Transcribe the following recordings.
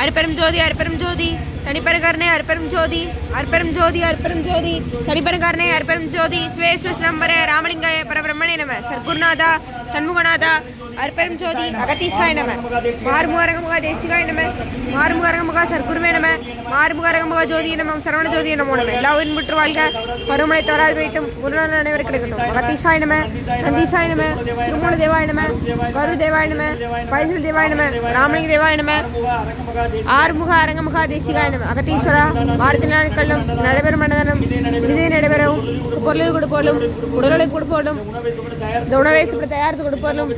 அருப்பெரும் ஜோதி அருப்பெரும் ஜோதி தனிப்பெருங்கருணை அருப்பெரும் ஜோதி அருப்பெரும் ஜோதி அருப்பெரும் ஜோதி தனிப்பெருங்கருணை அருப்பெரும் ஜோதி sway Swas நம்பரே ராமலிங்காய பரபிரம்மணே நம. சர்க்குருநாதா சண்முகநாதா அருப்பெரும் ஜோதி அகத்தீசாய நம மாறுமுகரங்கமுக தேசிகாய நம மாறுமுகரங்கமுக சர்க்குருவே நம மாறுமுகரங்கமுக ஜோதி நம சரவண ஜோதி நமோ நம எல்லா உயிர் முற்று வாழ்க பருமலை தோறாது வைட்டும் குருநாள் அனைவருக்கு கிடைக்கட்டும் அகத்தீசாய நம நந்தீசாய நம திருமூல தேவாய நம கரு தேவாய நம பைசல் தேவாய நம ராமலிங்க தேவாய நம ஆறுமுக அரங்க முகா தேசிகாய நம அகத்தீஸ்வரா வாரத்தி நாட்களும் நடைபெறும் மனதனம் இதே நடைபெறவும் பொருளை கொடுப்போலும் உடலை கொடுப்போலும் இந்த உணவை சுப்பிட தயாரித்து கொடுப்போலும்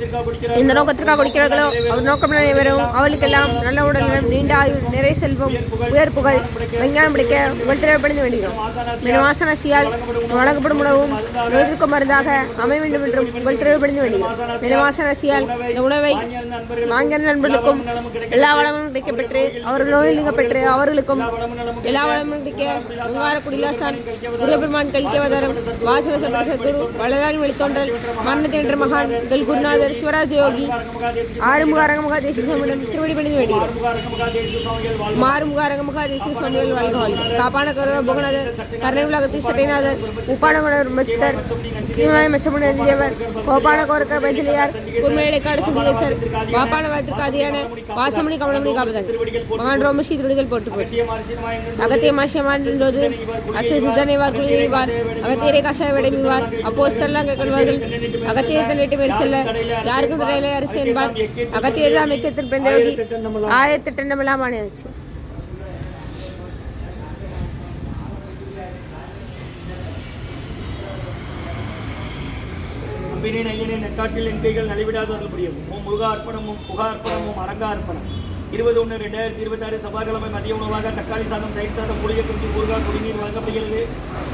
இந்த நோக்கத்திற்காக கொடுக்கிறார்களோ அவர் நோக்கம் நிறைவேறும். அவளுக்கெல்லாம் நல்ல உடலும் நீண்ட ஆயுள் நிறை செல்வம் உயர் புகழ் விஞ்ஞானம் பிடிக்க உங்கள் திரைப்படிந்து வேண்டுகிறோம். மினவாசனசியால் வழங்கப்படும் உணவும் நோய்க்கு மருந்தாக அமைய வேண்டும் என்றும் உங்கள் திரைப்படிந்து வேண்டுகிறோம். மினவாசனாசியால் இந்த உணவை வாங்கிய நண்பர்களுக்கும் எல்லா வளமும் கிடைக்கப்பெற்று அவர்கள் நோயில் நீங்கப்பெற்று அவர்களுக்கும் எல்லா வளமும் கிடைக்க உங்கார குடிலாசான் குருபெருமான் கல்கியவதாரம் வாசன சபை சத்குரு வளதாரி வெளித்தோன்றல் மரணத்தின் மகான் எங்கள் குருநாதர் சிவராஜ் யோகி ஆறுமுக அரங்கமுகா தேசிய சமூகம் திருவடி பணிந்து வேண்டுகிறோம் மாறுமுக அரங்கமுகா தேசிய சுவாமிகள் வாழ்க காப்பான கருவ புகநாதர் கருணை உலகத்தை சட்டைநாதர் உப்பான குணர் கிருமாய மச்சமுன தேவர் கோபான கோரக்க பஞ்சலியார் குருமையடைக்காடு சந்திகேசர் வாப்பான வாழ்த்துக்கு அதியான வாசமணி கமலமணி காப்பதன் மகான் ரோமஸ்ரீ திருடிகள் போட்டு போட்டு அகத்திய மாசியமான்றது அசை சித்தனைவார் குளிவார் அகத்தியரை காஷாய விடைமிவார் அப்போ ஸ்தெல்லாம் கேட்கல்வார்கள் அகத்தியத்தை நெட்டு மேல் செல்ல யாருக்கும் விரையிலே அரசு என்பார் அகத்தியர் தான் மிக்கத்தில் பிறந்தவதி ஆயிரத்தெட்டெண்ணமெல்லாம் ஆணையாச்சு அம்பினேன் ஐயனே நெட்டாட்டில் என் கைகள் நலிவிடாத அருள் புரியும் ஓம் முருகா அர்ப்பணம் ஓம் புகா அர்ப்பணம் ஓம் அரங்கா அர்ப்பணம் இருபது ஒன்று ரெண்டாயிரத்தி இருபத்தாறு செவ்வாய்க்கிழமை மதிய உணவாக தக்காளி சாதம் தயிர் சாதம் மூலிகை குறிச்சி ஊர்கா குடிநீர் வழங்கப்படுகிறது.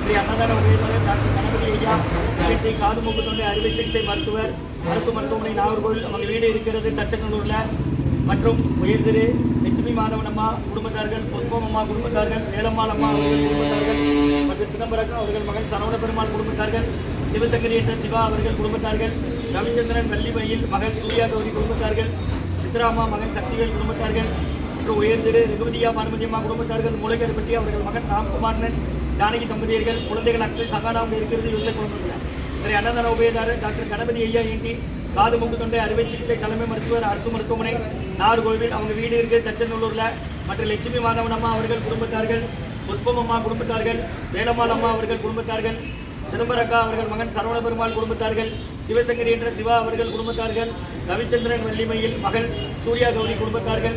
ஸ்ரீ அன்னதான உதவியாளர் டாக்டர் கணபதி ஐயா சிகிச்சை காது மூக்கு தொண்டை அறுவை சிகிச்சை மருத்துவர் அரசு மருத்துவமனை நாகர்கோவில் அவங்க வீடு இருக்கிறது தச்சநல்லூரில். மற்றும் உயர்திரு லட்சுமி மாதவன் அம்மா குடும்பத்தார்கள் புஷ்பம் அம்மா குடும்பத்தார்கள் வேலம்மாள் அம்மா அவர்கள் குடும்பத்தார்கள் மற்றும் சிதம்பரம் அவர்கள் மகன் சரவண பெருமாள் குடும்பத்தார்கள் சிவசங்கரி என்ற சிவா அவர்கள் குடும்பத்தார்கள் ரவிச்சந்திரன் வெள்ளிமையில் மகன் சூர்யா கௌரி குடும்பத்தார்கள் சித்ராமா மகன் சக்திவேல் குடும்பத்தார்கள் மற்றும் உயர்திரு ரகுபதியா பானுமதியம்மா குடும்பத்தார்கள் முளைகர்பட்டி அவர்கள் மகன் ராம்குமாரன் ஜானகி தம்பதியர்கள் குழந்தைகள் அக்ஷய் சகானாவில் இருக்கிறது யோசனை குடும்பத்தினர் இன்றைய அன்னதான உபயதாரர் டாக்டர் கணபதி ஐயா என்டி காது மூக்கு தொண்டை அறுவை சிகிச்சை தலைமை மருத்துவர் அரசு மருத்துவமனை நார்கோவில் அவங்க வீடு இருக்கு தச்சநல்லூரில். மற்றும் லட்சுமி மாதவன் அம்மா அவர்கள் குடும்பத்தார்கள் புஷ்பம் அம்மா குடும்பத்தார்கள் வேலம்மாள் அம்மா அவர்கள் குடும்பத்தார்கள் சிதம்பரக்கா அவர்கள் மகன் சரவண பெருமாள் குடும்பத்தார்கள் சிவசங்கரி என்ற சிவா அவர்கள் குடும்பத்தார்கள் ரவிச்சந்திரன் வள்ளிமையில் மகள் சூர்யா கௌரி குடும்பத்தார்கள்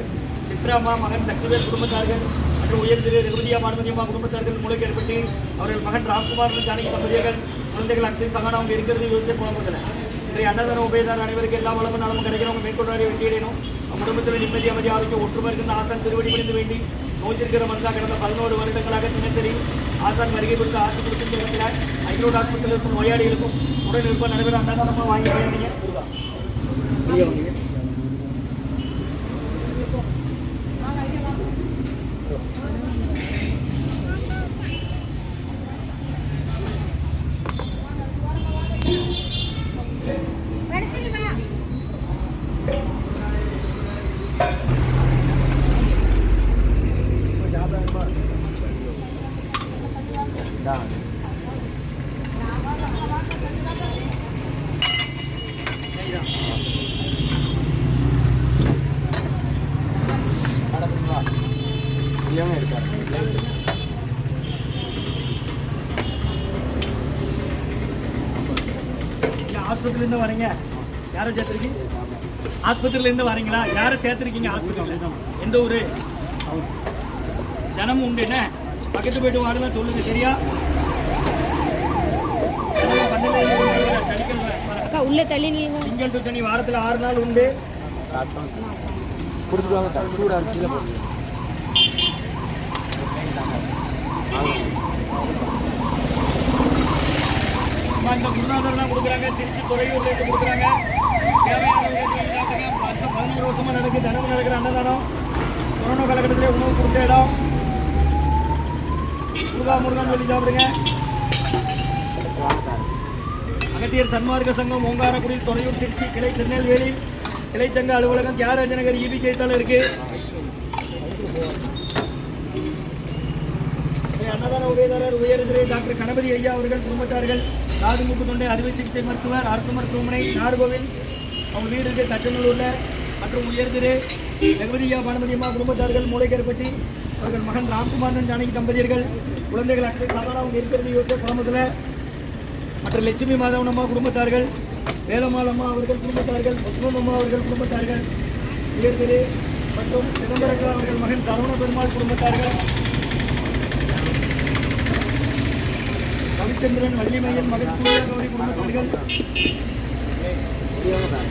சித்ராமா மகன் சக்திவேல் குடும்பத்தார்கள் மற்றும் உயர் திரு ரகுதியா பானுமதியம்மா குடும்பத்தார்கள் மூலம் ஏற்பட்டு அவர்கள் மகன் ராம்குமார் ஜானகி தம்பதியர்கள் குழந்தைகள் அக்ஷய் சகானா அவங்க இருக்கிறது யோசிச்சு போகப்பட்டன இன்றைய அன்னதான உபயதார அனைவருக்கும் எல்லா வளமும் நலமும் கிடைக்கிறவங்க மேற்கொண்டாடி வெற்றியடையணும் அவங்க குடும்பத்தில் நிம்மதி அமைதி ஆரோக்கியம் ஒற்றுமை இருக்கின்ற ஆசான் திருவடி விழுந்து வேண்டி நோய்ந்திருக்கிற மருந்தா கடந்த பதினோரு வருடங்களாக தினசரி ஆசான் வருகை கொடுத்து ஆசை கொடுக்கும் இடத்தில் ஐரோடு ஹாஸ்பிட்டல் இருக்கும் நோயாளிகளுக்கும் உடல் இருப்ப நடைபெற அன்னதானமாக வாங்கி வேண்டிய ஆஸ்பத்திரிலேருந்து வரீங்க. யாரை சேர்த்துருக்கீங்க? ஆஸ்பத்திரியிலேருந்து வரீங்களா? யாரை சேர்த்துருக்கீங்க ஆஸ்பத்திரியில்? எந்த ஊர்? தினமும் உண்டு என்ன? பக்கத்து போயிட்டு வாடலாம் சொல்லுங்க சரியா. அக்கா உள்ள தள்ளி நில்லுங்க. திங்கள் டு சனி வாரத்தில் ஆறு நாள் உண்டு. கொடுத்துருவாங்க சூடாக கீழே அம்மா, இந்த குருநாதர்லாம் கொடுக்குறாங்க திருச்சி துறையூர்லேருந்து கொடுக்குறாங்க. வருஷம் பதினோரு வருஷமா நடக்குது தினமும் நடக்கிற அன்னதானம். கொரோனா காலகட்டத்திலே உணவு கொடுத்த இடம். முருகா முருகன் சொல்லி சாப்பிடுங்க. அகத்தியர் சன்மார்க்க சங்கம் ஓங்காரக்குடி துறையூர் திருச்சி கிளை திருநெல்வேலி கிளைச்சங்க அலுவலகம் தியாகராஜ நகர் இபி கேட்டால் இருக்கு. அன்னதான உதயதாரர் உயர்திரை டாக்டர் கணபதி ஐயா அவர்கள் குடும்பத்தார்கள் காது மூக்கு தொண்டை அறுவை சிகிச்சை மருத்துவர் அரசு மருத்துவமனை நார்கோவில் அவங்க வீடு இருக்கு தச்சநல்லூரில். மற்றும் உயர்திரு ஜெகவதி பானுமதியம்மா குடும்பத்தார்கள் மூளைக்கருப்பட்டி அவர்கள் மகன் ராம்குமாரன் ஜானகி தம்பதியர்கள் குழந்தைகள் அட்டை சாதாரண அவங்க இருக்கிறது யோசிச்ச குழம்புல மற்ற லட்சுமி மாதவன் அம்மா குடும்பத்தார்கள் வேலம்மாள் அம்மா அவர்கள் குடும்பத்தார்கள் முஸ்லிம் அம்மா அவர்கள் குடும்பத்தார்கள் உயர்திரு மற்றும் சிதம்பரக்கா அவர்கள் மகன் சரவண பெருமாள் குடும்பத்தார்கள். ரவிச்சந்திரன் வள்ளிமையன் மகன் சூர்யா கௌரி குடும்பத்தார்கள்.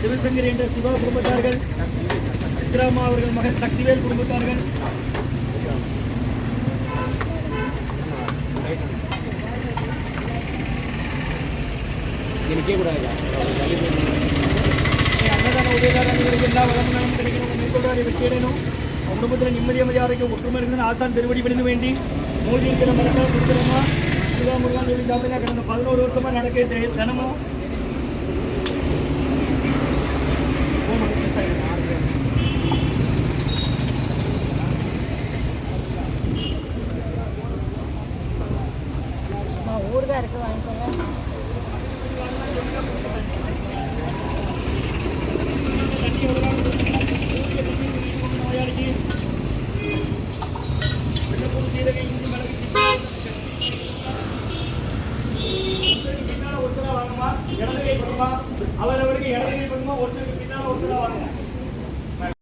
சிவசங்கரி என்ற சிவா குடும்பத்தார்கள். சித்ராமா அவர்கள் மகன் சக்திவேல் குடும்பத்தார்கள். எனக்கே கூடாது அன்னதான உதயதார அனைவருக்கு எல்லா வளமும் நலம் கிடைக்கணும் மேற்கொள்வாரை வெற்றியிடணும் குடும்பத்தில் நிம்மதி அமைதி ஆரோக்கியம் ஒற்றுமை இருக்குன்னு ஆசான் திருவடி பணிந்து வேண்டி மோதி இருக்கிற மரத்தை கொடுத்துருமா முருகா முருகான் சொல்லி சாப்பிட்டா கடந்த பதினோரு வருஷமாக நடக்க தினமும் ஊர்தான் இருக்குது வாங்கிக்கோங்க